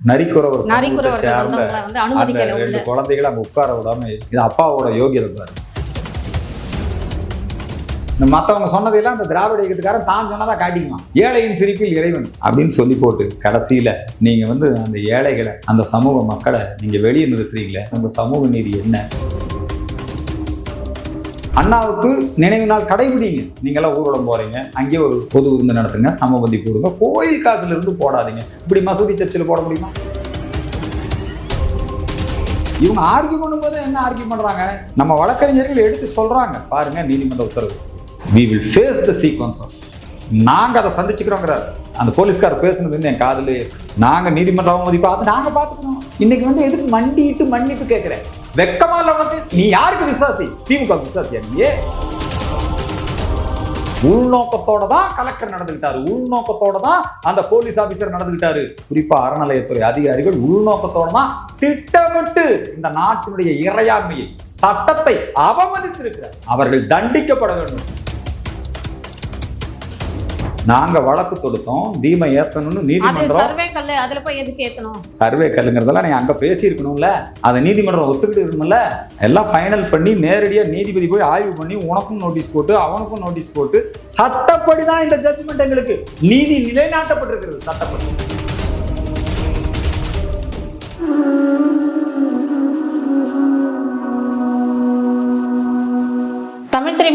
நரிக்குறவர் சேர்ந்த அந்த ரெண்டு குழந்தைகளை அங்க உட்கார விடாம இது அப்பாவோட யோகியதை பாரு. இந்த மற்றவங்க சொன்னதையெல்லாம் அந்த திராவிட இயக்கத்துக்காரன் தான் சொன்னதா காட்டிக்குவான். ஏழையின் சிரிப்பில் இறைவன் அப்படின்னு சொல்லி போட்டு கடைசியில நீங்க வந்து அந்த ஏழைகளை அந்த சமூக மக்களை நீங்க வெளியே நிறுத்துறீங்களே உங்க சமூக நீதி என்ன? அண்ணாவுக்கு நினைவு நாள் கடைபிடிங்க. நீங்களாம் ஊர்வலம் போறீங்க. அங்கேயே ஒரு பொது விருந்து நடத்துங்க. சமபந்தி போடுங்க. கோயில் காசுல இருந்து போடாதீங்க. இப்படி மசூதி சர்ச்சில் போட முடியுமா? இவங்க ஆர்கியூ பண்ணும்போது என்ன ஆர்கியூ பண்றாங்க? நம்ம வழக்கறிஞர்கள் எடுத்து சொல்றாங்க. பாருங்க நீதிமன்ற உத்தரவு. We will face the consequences நாங்கள் அதை சந்திச்சுக்கிறோங்கிறார். அந்த போலீஸ்கார் பேசுனது வந்து என் காதலு நாங்கள் நீதிமன்ற அவமதி பார்த்து நாங்கள் பார்த்துக்கணும். இன்னைக்கு வந்து எதுக்கு மண்டிட்டு மன்னிப்பு கேட்குறேன்? வெக்கமா இல்ல உனக்கு? நீ யாருக்கு விசுவாசி? திமுக விசுவாசியா நீ உள்நோக்கத்தோட தான் கலெக்டர் நடந்துகிட்டாரு. உள்நோக்கத்தோட தான் அந்த போலீஸ் ஆபீசர் நடந்துகிட்டாரு. குறிப்பா அறநிலையத்துறை அதிகாரிகள் உள்நோக்கத்தோட தான் திட்டமிட்டு இந்த நாட்டினுடைய இறையாண்மையை சட்டத்தை அவமதித்திருக்கிறார். அவர்கள் தண்டிக்கப்பட வேண்டும். நாங்க வழக்கு தொடுத்தோம் தீமை ஏத்தணும்னு நீதிமன்றம் சர்வே கல்லு அதுல போய் எதுக்கு ஏத்தணும்? சர்வே கல்லுங்கிறதெல்லாம் நீ அங்க பேசியிருக்கணும்ல. அதை நீதிமன்றம் ஒத்துக்கிட்டு இருக்கணும்ல. எல்லாம் ஃபைனல் பண்ணி நேரடியா நீதிபதி போய் ஆய்வு பண்ணி உனக்கும் நோட்டீஸ் போட்டு அவனுக்கும் நோட்டீஸ் போட்டு சட்டப்படி தான் இந்த ஜட்ஜ்மெண்ட் எங்களுக்கு. நீதி நிலைநாட்டப்பட்டிருக்கிறது சட்டப்படி.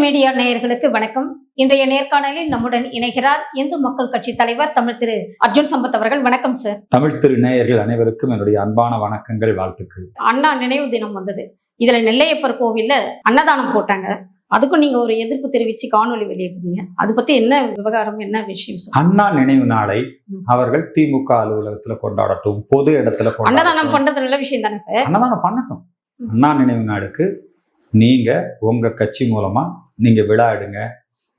மீடியா நேயர்களுக்கு வணக்கம். இன்றைய நேர்காணலில் நம்முடன் இணைகிறார் இந்து மக்கள் கட்சி தலைவர் தமிழ் திரு அர்ஜுன் சம்பத் அவர்கள். வணக்கம் சார் தமிழ் திரு நேயர்கள் அனைவருக்கும் என்னுடைய அன்பான வணக்கங்கள் வாழ்த்துக்கள். அண்ணா நினைவு தினம் வந்தது. இதுல நெல்லையப்பர் கோவில்ல அன்னதானம் போட்டாங்க. அதுக்கும் நீங்க ஒரு எதிர்ப்பு தெரிவிச்சு காணொளி வெளியிட்டிருந்தீங்க. அது பத்தி என்ன விவகாரம் என்ன விஷயம் அண்ணா நினைவு நாளை. அவர்கள் திமுக அலுவலகத்துல கொண்டாடட்டும் பொது இடத்துல அன்னதானம் பண்றது நல்ல விஷயம் தானே சார் அன்னதானம் பண்ணட்டும். அண்ணா நினைவு நாளுக்கு நீங்க உங்க கட்சி மூலமா நீங்கள் விழா எடுங்க.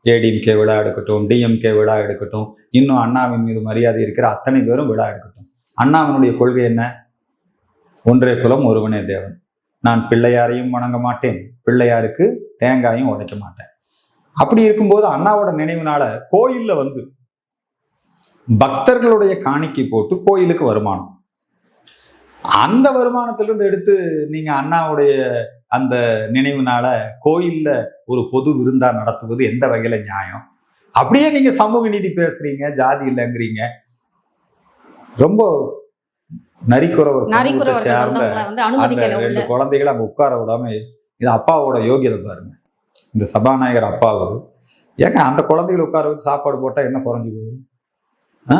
ஏடிஎம்கே விழா எடுக்கட்டும் டிஎம்கே விழா எடுக்கட்டும் இன்னும் அண்ணாவின் மீது மரியாதை இருக்கிற அத்தனை பேரும் விழா எடுக்கட்டும். அண்ணாவினுடைய கொள்கை என்ன? ஒன்றே குலம் ஒருவனே தேவன். நான் பிள்ளையாரையும் வணங்க மாட்டேன். பிள்ளையாருக்கு தேங்காயும் உதைக்க மாட்டேன். அப்படி இருக்கும்போது அண்ணாவோட நினைவுனால கோயிலில் வந்து பக்தர்களுடைய காணிக்கை போட்டு கோயிலுக்கு வருமானம். அந்த வருமானத்திலிருந்து எடுத்து நீங்கள் அண்ணாவுடைய அந்த நினைவு நாளை கோயில்ல ஒரு பொது விருந்தா நடத்துவது எந்த வகையில நியாயம்? அப்படியே நீங்க சமூக நீதி பேசுறீங்க ஜாதி இல்லைங்கிறீங்க. ரொம்ப நரிக்குறவர் சேர்ந்த அந்த ரெண்டு குழந்தைகளை அங்க உட்கார விடாம இது அப்பாவோட யோகியதை பாருங்க. இந்த சபாநாயகர் அப்பாவு. ஏங்க அந்த குழந்தைகளை உட்கார வச்சு சாப்பாடு போட்டா என்ன குறைஞ்சு போகுது? ஆ?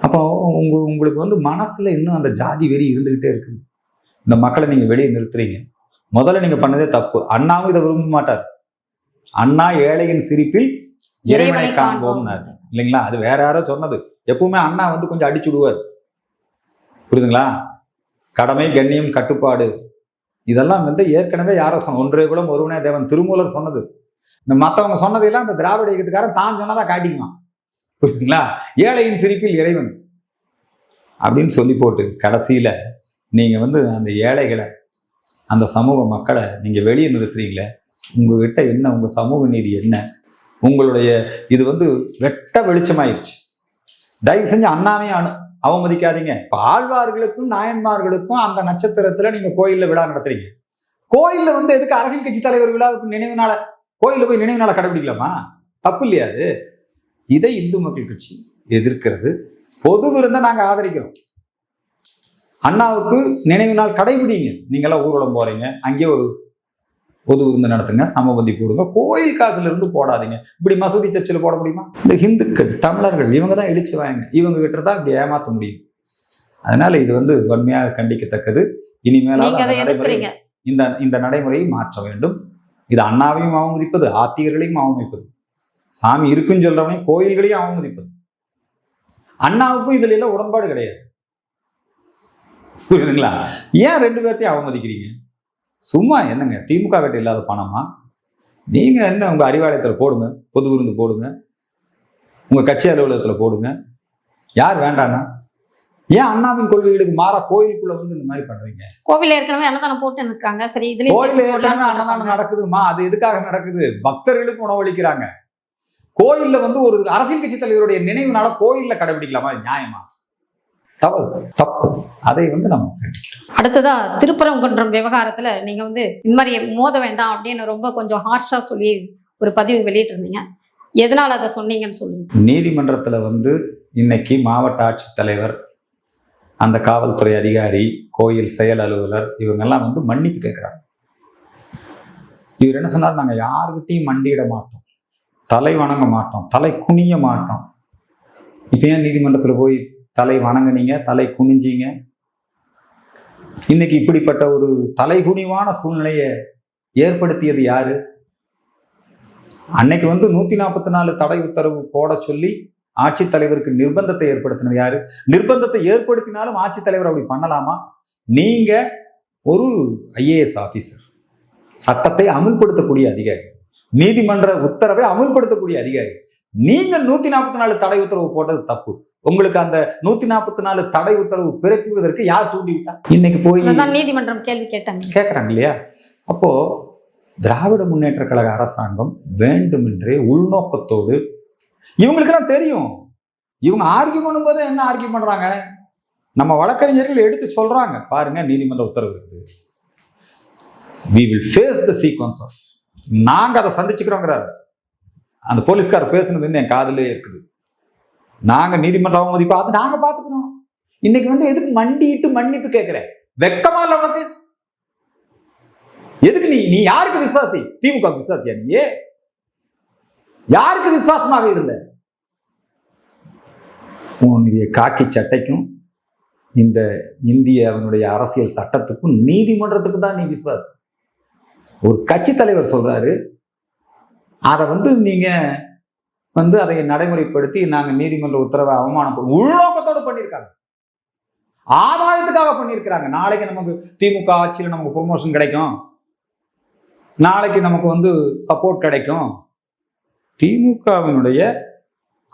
அப்போ உங்க உங்களுக்கு வந்து மனசுல இன்னும் அந்த ஜாதி வெறி இருந்துகிட்டே இருக்குது. இந்த மக்களை நீங்க வெளியே நிறுத்துறீங்க. முதல்ல நீங்க பண்ணதே தப்பு. அண்ணாவும் இதை விரும்ப மாட்டார். அண்ணா ஏழையின் சிரிப்பில் இறைவனை காண்போம்னாரு இல்லைங்களா? அது வேற யாரோ சொன்னது. எப்பவுமே அண்ணா வந்து கொஞ்சம் அடிச்சு விடுவார் புரியுதுங்களா? கடமை கண்ணியம் கட்டுப்பாடு. இதெல்லாம் வந்து ஏற்கனவே யாரோ சொன்ன ஒன்றே குலம் ஒருவனே தேவன் திருமூலர் சொன்னது. இந்த மற்றவங்க சொன்னதையெல்லாம் இந்த திராவிட இயக்கத்துக்காரன் தான் சொன்னதா காட்டிக்குவான். புரியுதுங்களா? ஏழையின் சிரிப்பில் இறைவன். அப்படின்னு சொல்லி போட்டு கடைசியில நீங்க வந்து அந்த ஏழைகளை அந்த சமூக மக்களை நீங்கள் வெளியே நிறுத்துறீங்களே உங்ககிட்ட என்ன உங்கள் சமூக நீதி என்ன? உங்களுடைய இது வந்து வெட்ட வெளிச்சமாயிருச்சு. தயவு செஞ்சு அண்ணாவையும் அனு அவமதிக்காதீங்க. இப்போ ஆழ்வார்களுக்கும் நாயன்மார்களுக்கும் அந்த நட்சத்திரத்தில் நீங்கள் கோயிலில் விழா நடத்துறீங்க. கோயிலில் வந்து எதுக்கு அரசியல் கட்சி தலைவர் விழாவுக்கு நினைவு கோயிலில் போய் நினைவு நாளை கடைபிடிக்கலாமா? தப்பு இல்லையா அது? இதை இந்து மக்கள் கட்சி எதிர்க்கிறது. பொது விருந்தை நாங்கள் ஆதரிக்கிறோம். அண்ணாவுக்கு நினைவு நாள் கடைபிடிங்க. நீங்களாம் ஊர்வலம் போறீங்க. அங்கேயே ஒரு பொது விருந்து நடத்துங்க. சமபந்தி போடுங்க. கோயில் காசுல இருந்து போடாதீங்க. இப்படி மசூதி சர்ச்சில் போட முடியுமா? இந்த இந்துக்கள் தமிழர்கள் இவங்க தான் இழிச்சு வாங்க. இவங்க கிட்ட தான் இப்படி ஏமாத்த முடியும். அதனால இது வந்து வன்மையாக கண்டிக்கத்தக்கது. எதிர்க்கிறீங்க. இந்த இந்த நடைமுறையை மாற்ற வேண்டும். இது அண்ணாவையும் அவமதிப்பது ஆத்திகர்களையும் அவமதிப்பது. சாமி இருக்குன்னு சொல்றவனையும் கோயில்களையும் அவமதிப்பது. அண்ணாவுக்கும் இதுல எல்லாம் உடன்பாடு கிடையாது. புரியுதுங்களா? ஏன் ரெண்டு பேர்த்தையும் அவமதிக்கிறீங்க? சும்மா என்னங்க திமுக கிட்ட இல்லாத பணமா? நீங்க என்ன உங்க அறிவாலயத்துல போடுங்க பொது விருந்து போடுங்க உங்க கட்சி அலுவலகத்துல போடுங்க. யார் வேண்டானா ஏன் அண்ணாவின் கொள்கைகளுக்கு மாறா கோயிலுக்குள்ள வந்து இந்த மாதிரி பண்றீங்க? கோவில் ஏற்கனவே அன்னதானம் போட்டு நிற்காங்க சரி கோயில் சேர்த்து ஏற்கனவே அன்னதானம் இருக்காங்க. நடக்குதுமா? அது எதுக்காக நடக்குது? பக்தர்களுக்கு உணவளிக்கிறாங்க. கோயில்ல வந்து ஒரு அரசியல் கட்சி தலைவருடைய நினைவு நாள கோயில்ல கடைபிடிக்கலாமா? நியாயமா? தவறு தப்பு. அதை வந்து நம்ம அடுத்ததா திருப்பரங்குன்றம் விவகாரத்துல நீங்க வந்து இந்த மாதிரி மோத வேண்டாம் அப்படின்னு ரொம்ப கொஞ்சம் ஹார்ஷா சொல்லி ஒரு பதிவு வெளியிட்டிருந்தீங்க. எதனால அதை சொன்னீங்கன்னு சொல்லுங்க. நீதிமன்றத்துல வந்து இன்னைக்கு மாவட்ட ஆட்சித்தலைவர் அந்த காவல்துறை அதிகாரி கோயில் செயல் அலுவலர் இவங்கெல்லாம் வந்து மன்னிப்பு கேட்குறாங்க இவர் என்ன சொன்னார்? நாங்கள் யாருக்கிட்டையும் மண்டியிட மாட்டோம். தலை வணங்க மாட்டோம். தலை குனிய மாட்டோம். இப்போ ஏன் நீதிமன்றத்தில் போய் தலை வணங்குனீங்க தலை குனிஞ்சிங்க. இன்னைக்கு இப்படிப்பட்ட ஒரு தலைகுனிவான சூழ்நிலையை ஏற்படுத்தியது யாரு? அன்னைக்கு வந்து நூத்தி நாற்பத்தி நாலு தடை உத்தரவு போட சொல்லி ஆட்சித்தலைவருக்கு நிர்பந்தத்தை ஏற்படுத்தினது யாரு? நிர்பந்தத்தை ஏற்படுத்தினாலும் ஆட்சித்தலைவர் அப்படி பண்ணலாமா? நீங்க ஒரு ஐஏஎஸ் ஆபீசர் சட்டத்தை அமுல்படுத்தக்கூடிய அதிகாரி நீதிமன்ற உத்தரவை அமுல்படுத்தக்கூடிய அதிகாரி நீங்க நூத்தி நாற்பத்தி நாலு தடை உத்தரவு போட்டது தப்பு. உங்களுக்கு அந்த நூத்தி நாற்பத்தி நாலு தடை உத்தரவு பிறப்பிப்பதற்கு யார் தூண்டி விட்டா இன்னைக்கு போய் நீதிமன்றம் கேள்வி கேட்டாங்க. கேட்குறாங்க இல்லையா? அப்போ திராவிட முன்னேற்ற கழக அரசாங்கம் வேண்டுமென்றே உள்நோக்கத்தோடு இவங்களுக்கெல்லாம் தெரியும். இவங்க ஆர்கியூ பண்ணும்போது என்ன ஆர்கியூ பண்றாங்க? நம்ம வழக்கறிஞர்கள் எடுத்து சொல்றாங்க. பாருங்க நீதிமன்ற உத்தரவு இருக்குது. We will face the consequences நாங்க அதை சந்திச்சுக்கிறோங்கிறாரு. அந்த போலீஸ்கார் பேசுனது என் காதலே இருக்குது. நாங்க நீதிமன்ற அவமதி பார்த்து நாங்க பாத்துக்கிறோம் இன்னைக்கு வந்து எதுக்கு மண்டிட்டு மன்னிப்பு கேட்கிறேன் வெக்கமா இல்ல உனக்கு? எதுக்கு நீ நீ யாருக்கு விசுவாசி? திமுக விசுவாசியா நீ? யாருக்கு விசுவாசமாக இருந்த? உன்னுடைய காக்கி சட்டைக்கும் இந்த இந்திய அவனுடைய அரசியல் சட்டத்துக்கும் நீதிமன்றத்துக்கு தான் நீ விசுவாசி. ஒரு கட்சி தலைவர் சொல்றாரு அதை வந்து நீங்க வந்து அதை நடைமுறைப்படுத்தி நாங்க நீதிமன்ற உத்தரவை அவமானம் உள்நோக்கத்தோடு பண்ணியிருக்காங்க. ஆதாயத்துக்காக பண்ணியிருக்கிறாங்க. நாளைக்கு நமக்கு திமுக ஆட்சியில் நமக்கு ப்ரொமோஷன் கிடைக்கும். நாளைக்கு நமக்கு வந்து சப்போர்ட் கிடைக்கும். திமுகவினுடைய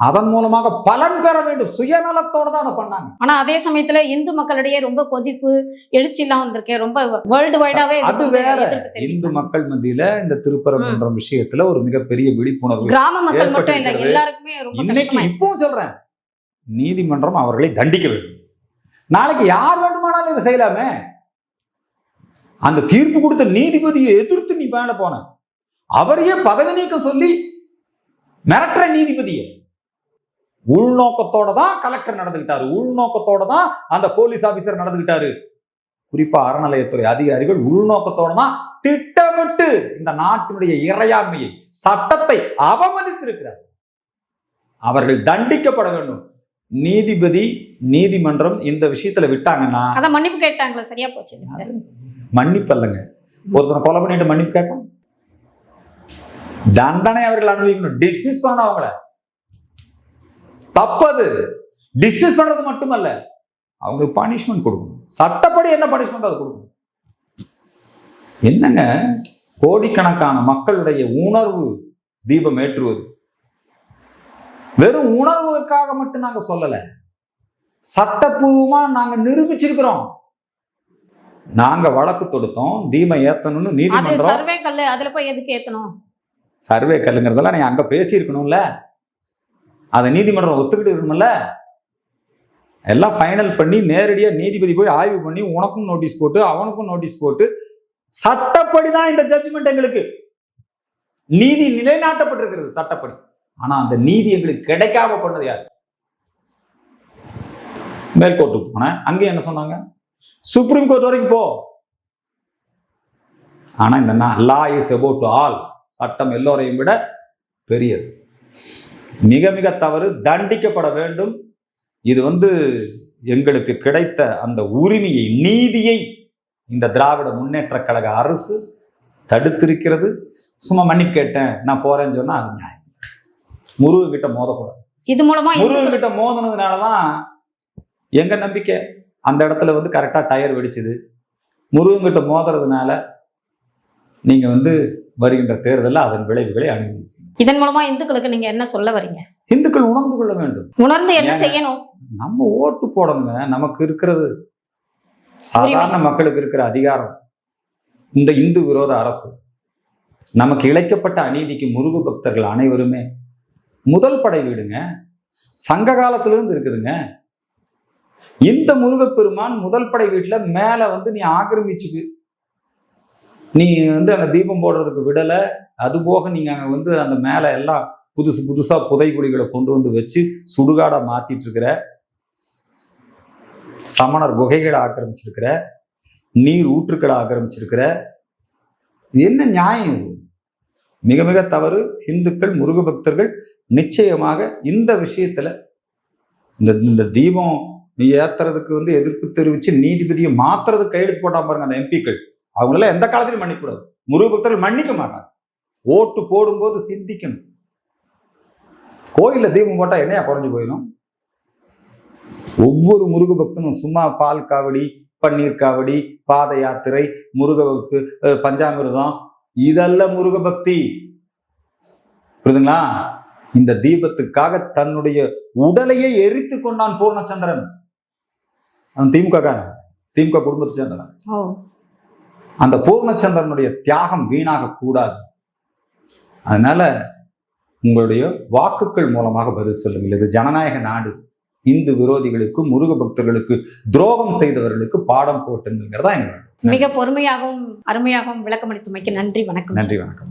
அதன் மூலமாக பலன் பெற வேண்டும். சுயநலத்தோட தான் அதை பண்ணாங்க. ஆனா அதே சமயத்துல இந்து மக்களிடையே ரொம்ப கொதிப்பு எழுச்சி எல்லாம் வந்திருக்கு. ரொம்ப வேர்ல்டு வைடாவே அது வேற. இந்து மக்கள் மத்தியில இந்த திருப்பரங்குன்றம் விஷயத்துல ஒரு மிகப்பெரிய விழிப்புணர்வு கிராம மக்கள் மட்டும் இல்ல. எல்லாருக்குமே ரொம்ப இன்னைக்கு இப்பவும் சொல்றேன். நீதிமன்றம் அவர்களை தண்டிக்க வேண்டும். நாளைக்கு யார் வேண்டுமானாலும் இதை செய்யலாமே. அந்த தீர்ப்பு கொடுத்த நீதிபதியை எதிர்த்து நீ மேல போன. அவரையே பதவி நீக்கம் சொல்லி மிரட்டுற நீதிபதியை. உள்நோக்கத்தோட தான் கலெக்டர் நடந்துகிட்டாரு. உள்நோக்கத்தோட தான் அந்த போலீஸ் ஆபீசர் நடந்துகிட்டாரு. குறிப்பா அறநிலையத்துறை அதிகாரிகள் உள்நோக்கத்தோட தான் திட்டமிட்டு இந்த நாட்டினுடைய இறையாண்மையை சட்டத்தை அவமதித்திருக்கிறார். அவர்கள் தண்டிக்கப்பட வேண்டும். நீதிபதி நீதிமன்றம் இந்த விஷயத்துல விட்டாங்கன்னா அதான் மன்னிப்பு கேட்டாங்களா? சரியா போச்சு மன்னிப்பு அல்லங்க. ஒருத்தனை கொலை பண்ணிட்டு மன்னிப்பு கேட்டான் தண்டனை அவர்கள் அனுபவிக்கணும். டிஸ்மிஸ் பண்ணணும் அவங்கள. தப்பது. டிஸ்மிஸ் பண்றது மட்டுமல்ல அவங்களுக்கு பனிஷ்மெண்ட் கொடுக்கணும். சட்டப்படி என்ன பனிஷ்மெண்ட் அது கொடுக்கணும்? என்னங்க? கோடிக்கணக்கான மக்களுடைய உணர்வு தீபம் ஏற்றுவது. வெறும் உணர்வுக்காக மட்டும் நாங்க சொல்லல. சட்டப்பூர்வமா நாங்க நிரூபிச்சிருக்கிறோம். நாங்க வழக்கு தொடுத்தோம் தீபம் ஏத்தணும்னு நீதிமன்றம் சர்வே கல்லு அதுல போய் எதுக்கு ஏத்தணும்? சர்வே கல்லுங்கிறதெல்லாம் நீ அங்க பேசியிருக்கணும்ல. அதை நீதிமன்றம் ஒத்துக்கிட்டு இருக்கணும்ல எல்லாம் ஃபைனல் பண்ணி நேரடியாக நீதிபதி போய் ஆய்வு பண்ணி உனக்கும் நோட்டீஸ் போட்டு அவனுக்கும் நோட்டீஸ் போட்டு சட்டப்படி தான் இந்த ஜட்ஜ்மெண்ட் எங்களுக்கு. நீதி நிலைநாட்டப்பட்டிருக்கிறது சட்டப்படி. ஆனா அந்த நீதி எங்களுக்கு கிடைக்காம பண்ணது யாரு? மேல்கோர்ட்டுக்கு போனேன். அங்கேயும் என்ன சொன்னாங்க? சுப்ரீம் கோர்ட் வரைக்கும் போ. ஆனா இந்த லா இஸ் அபவுட் ஆல் சட்டம் எல்லோரையும் விட பெரியது. மிக மிக தவறு தண்டிக்கப்பட வேண்டும். இது வந்து எங்களுக்கு கிடைத்த அந்த உரிமையை நீதியை இந்த திராவிட முன்னேற்ற கழக அரசு தடுத்திருக்கிறது. சும்மா மன்னிப்பு கேட்டேன் நான் போறேன்னு சொன்னா அது நியாயம். முருகன் கிட்ட மோதக்கூடாது. இது மூலமா முருகன் இந்துக்கள் கிட்ட மோதினதுனாலதான் எங்க நம்பிக்கை? அந்த இடத்துல வந்து கரெக்டா டயர் வெடிச்சுது. முருகன் கிட்ட மோதுறதுனால நீங்க வந்து வருகின்ற தேர்தலில் அதன் விளைவுகளை அணுகி இதன் மூலமா இந்துக்களுக்கு நீங்க என்ன சொல்ல வரீங்க? இந்துக்கள் உணர்ந்து கொள்ள வேண்டும். உணர்ந்து என்ன? செய்யணும்? நம்ம ஓட்டு போடணுங்க. நமக்கு இருக்கிறது. சாதாரண மக்களுக்கு இருக்கிற அதிகாரம். இந்த இந்து விரோத அரசு. நமக்கு இழைக்கப்பட்ட அநீதிக்கு முருக பக்தர்கள் அனைவருமே. முதல் படை வீடுங்க. சங்க காலத்துல இருந்து இருக்குதுங்க. இந்த முருகப்பெருமான் முதல் படை வீட்டுல மேல வந்து நீ ஆக்கிரமிச்சுக்கு நீ வந்து அங்கே தீபம் போடுறதுக்கு விடலை. அது போக அங்கே வந்து அந்த மேலே எல்லாம் புதுசு புதுசாக புதைகுழிகளை கொண்டு வந்து வச்சு சுடுகாடாக மாற்றிட்டு இருக்கிற சமணர் குகைகளை ஆக்கிரமிச்சிருக்கிற நீர் ஊற்றுக்களை ஆக்கிரமிச்சிருக்கிற என்ன நியாயம் இது? மிக மிக தவறு. இந்துக்கள் முருக பக்தர்கள் நிச்சயமாக இந்த விஷயத்தில் இந்த இந்த தீபம் ஏத்துறதுக்கு வந்து எதிர்ப்பு தெரிவித்து நீதிபதியை மாத்துறதுக்கு கையெழுத்து போட்டால் பாருங்க அந்த எம்பிக்கள் அவங்களெல்லாம் எந்த காலத்திலும் மன்னிக்கூடாது முருக பக்தர்கள் மன்னிக்க மாட்டாங்க. ஓட்டு போடும்போது சிந்திக்கணும். கோயில்ல தீபம் போட்டா என்னையா குறைஞ்சு போயிடும்? ஒவ்வொரு முருக பக்தனும் சும்மா பால் காவடி பன்னீர் காவடி பாத யாத்திரை முருக வகுப்பு பஞ்சாமிர்தம். இதல்ல முருக பக்தி. புரியுதுங்களா? இந்த தீபத்துக்காக தன்னுடைய உடலையே எரித்து கொண்டான் பூர்ணச்சந்திரன். அவன் திமுக காரன் திமுக குடும்பத்தை சேர்ந்தவன். அந்த பூர்ணச்சந்திரனுடைய தியாகம் வீணாக கூடாது அதனால உங்களுடைய வாக்குகள் மூலமாக பதில் சொல்லுங்கள். இது ஜனநாயக நாடு. இந்து விரோதிகளுக்கு முருக பக்தர்களுக்கு துரோகம் செய்தவர்களுக்கு பாடம் போட்டுங்கிறதா எங்க மிக பொறுமையாகவும் அருமையாகவும் விளக்கமளித்தமைக்கு நன்றி வணக்கம் நன்றி வணக்கம்.